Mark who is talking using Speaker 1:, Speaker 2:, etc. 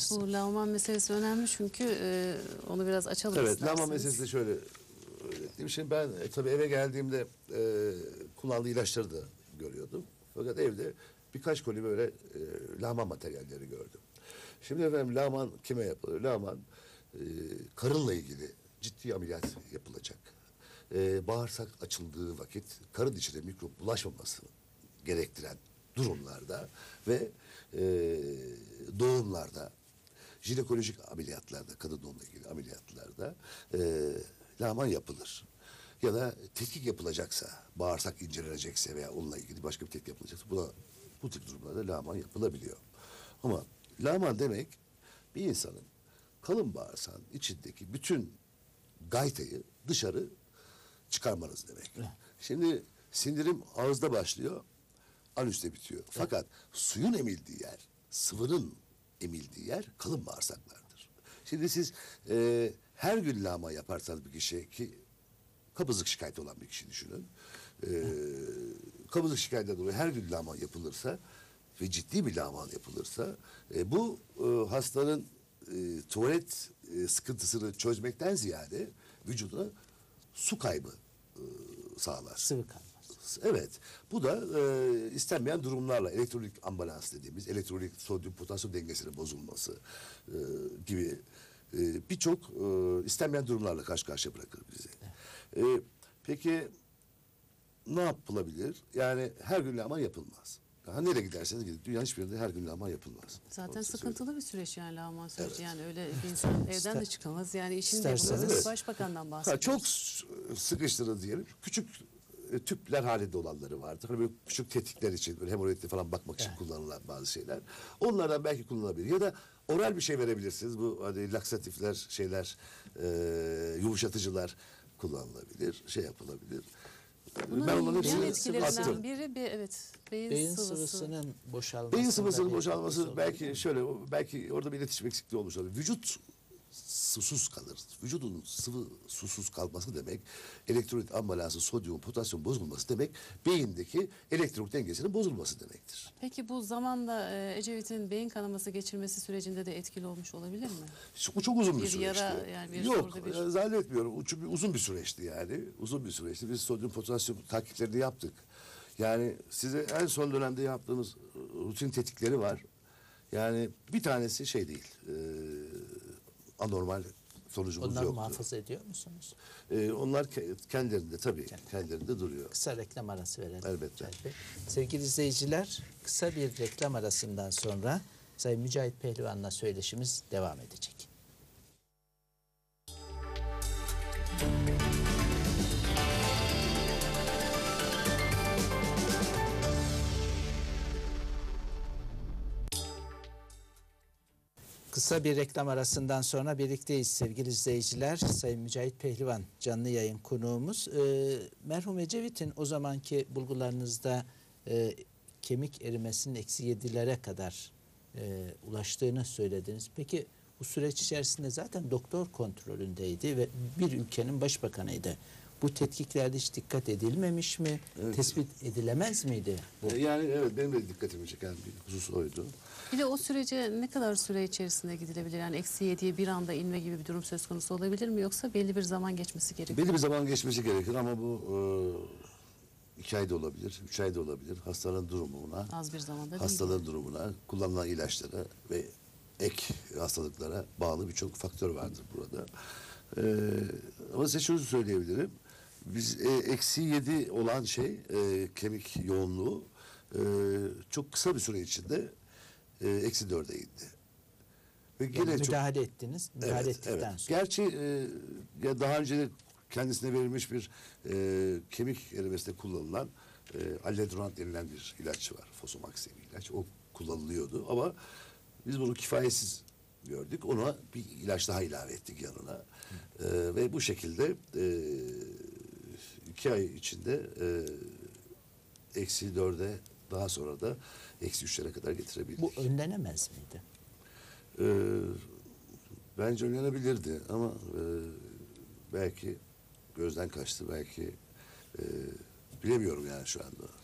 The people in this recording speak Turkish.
Speaker 1: söylemiştiniz.
Speaker 2: Bu lavman meselesi önemli çünkü e, onu biraz açalım
Speaker 3: Evet,
Speaker 2: isterseniz.
Speaker 3: meselesi de şöyle öğrettiğim ben e, tabii eve geldiğimde e, kullandığı ilaçları da görüyordum. Fakat evde birkaç koli böyle e, lağman materyalleri gördüm. Şimdi efendim lağman kime yapılır? Lağman e, karınla ilgili ciddi ameliyat yapılacak. E, bağırsak açıldığı vakit karın içine mikrop bulaşmaması gerektiren durumlarda ve e, doğumlarda jinekolojik ameliyatlarda, kadın doğumla ilgili ameliyatlarda e, lağman yapılır. Ya da tetkik yapılacaksa, bağırsak incelenecekse veya onunla ilgili başka bir tetkik yapılacaksa buna, bu tip durumlarda lağman yapılabiliyor. Ama lağman demek bir insanın kalın bağırsağın içindeki bütün gaytayı dışarı çıkarmanız demek. Şimdi sindirim ağızda başlıyor, anüste bitiyor. Fakat suyun emildiği yer, sıvının emildiği yer kalın bağırsaklardır. Şimdi siz e, her gün lağma yaparsanız bir kişiye ki kabızlık şikayeti olan bir kişi düşünün. E, kabızlık şikayetinden dolayı her gün lağma yapılırsa ve ciddi bir lağman yapılırsa e, bu e, hastanın e, tuvalet e, sıkıntısını çözmekten ziyade vücuduna su kaybı e, sağlar.
Speaker 1: Sıvı kalmaz.
Speaker 3: Evet. Bu da e, istenmeyen durumlarla elektrolik ambalans dediğimiz elektrolik sodyum potasyum dengesinin bozulması e, gibi e, birçok e, istenmeyen durumlarla karşı karşıya bırakır bizi. E, peki ne yapılabilir? Yani her gün lağman yapılmaz. Daha nereye giderseniz gidin. Dünyanın hiçbir yerinde her gün lağman yapılmaz.
Speaker 2: Zaten
Speaker 3: Onu
Speaker 2: sıkıntılı bir süreç yani lavman süreci.
Speaker 3: Evet.
Speaker 2: Yani öyle bir insan evden de çıkamaz. Yani işini de yapamaz.
Speaker 3: Evet.
Speaker 2: Başbakandan
Speaker 3: Ha,
Speaker 2: bahsediyoruz.
Speaker 3: çok s- sıkıştırın diyelim. Küçük e, tüpler halinde olanları vardır. Hani böyle küçük tetikler için, böyle hemoroidle falan bakmak için
Speaker 1: Evet.
Speaker 3: kullanılan bazı şeyler. Onlardan belki kullanılabilir. Ya da oral bir şey verebilirsiniz. Bu hani laksatifler, şeyler, e, yumuşatıcılar kullanılabilir. Şey yapılabilir.
Speaker 2: Bunun
Speaker 3: ben onların
Speaker 2: yan
Speaker 3: hepsini
Speaker 2: etkilerinden
Speaker 3: attım.
Speaker 2: biri bir evet beyin,
Speaker 1: Beyin
Speaker 2: sıvısı.
Speaker 1: sıvısının boşalması.
Speaker 3: Beyin sıvısının boşalması belki şöyle o- belki orada bir iletişim eksikliği olmuş olabilir. Vücut susuz kalır. Vücudun sıvı susuz kalması demek elektrolit ambalansı, sodyum, potasyum bozulması demek beyindeki elektrik dengesinin bozulması demektir.
Speaker 2: Peki bu zamanla e, Ecevit'in beyin kanaması geçirmesi sürecinde de etkili olmuş olabilir mi?
Speaker 3: Bu çok uzun bir,
Speaker 2: Bir
Speaker 3: süreçti.
Speaker 2: yara, yani bir
Speaker 3: Yok,
Speaker 2: bir-
Speaker 3: e, zannetmiyorum. Çünkü uzun bir süreçti yani. Uzun bir süreçti. Biz sodyum, potasyum takiplerini yaptık. Yani size en son dönemde yaptığımız e, rutin tetikleri var. Yani bir tanesi şey değil. e, anormal sonucumuz
Speaker 1: Onları
Speaker 3: yoktu.
Speaker 1: muhafaza ediyor musunuz?
Speaker 3: E, onlar ke- kendilerinde tabii kendilerinde duruyor.
Speaker 1: Kısa reklam arası verelim.
Speaker 3: Elbette.
Speaker 1: Bey. Sevgili izleyiciler, kısa bir reklam arasından sonra Sayın Mücahit Pehlivan'la söyleşimiz devam edecek. Kısa bir reklam arasından sonra birlikteyiz sevgili izleyiciler. Sayın Mücahit Pehlivan canlı yayın konuğumuz. Ee, merhum Ecevit'in o zamanki bulgularınızda e, kemik erimesinin eksi yedilere kadar e, ulaştığını söylediniz. Peki bu süreç içerisinde zaten doktor kontrolündeydi ve bir ülkenin başbakanıydı. Bu tetkiklerde hiç dikkat edilmemiş mi?
Speaker 3: Evet.
Speaker 1: Tespit edilemez miydi? Bu?
Speaker 3: E, Yani evet benim de dikkatimi çeken bir husus oydu.
Speaker 2: Bir de o sürece ne kadar süre içerisinde gidilebilir? Yani eksi yediye bir anda inme gibi bir durum söz konusu olabilir mi? Yoksa belli bir zaman geçmesi gerekiyor.
Speaker 3: Belli bir zaman geçmesi gerekir ama bu e, iki ay da olabilir, üç ay da olabilir. Hastanın durumuna,
Speaker 2: Az bir zamanda değil.
Speaker 3: hastalığın durumuna, kullanılan ilaçlara ve ek hastalıklara bağlı birçok faktör vardır burada. E, ama size şunu söyleyebilirim. Biz e, eksi yedi olan şey e, kemik yoğunluğu e, çok kısa bir süre içinde e, eksi dörde indi. Ve
Speaker 1: Yani
Speaker 3: gene çok
Speaker 1: müdahale ettiniz. Müdahale ettikten sonra.
Speaker 3: Gerçi e, ya daha önce de kendisine verilmiş bir e, kemik erimesinde kullanılan e, alledronat denilen bir ilaç var. Fosamax diye bir ilaç. O kullanılıyordu ama biz bunu kifayetsiz gördük. Ona bir ilaç daha ilave ettik yanına. E, ve bu şekilde e, iki ay içinde e, eksi dörde daha sonra da eksi üçlere kadar getirebildik.
Speaker 1: Bu önlenemez miydi?
Speaker 3: Ee, bence önlenebilirdi ama e, belki gözden kaçtı belki e, bilemiyorum yani şu anda.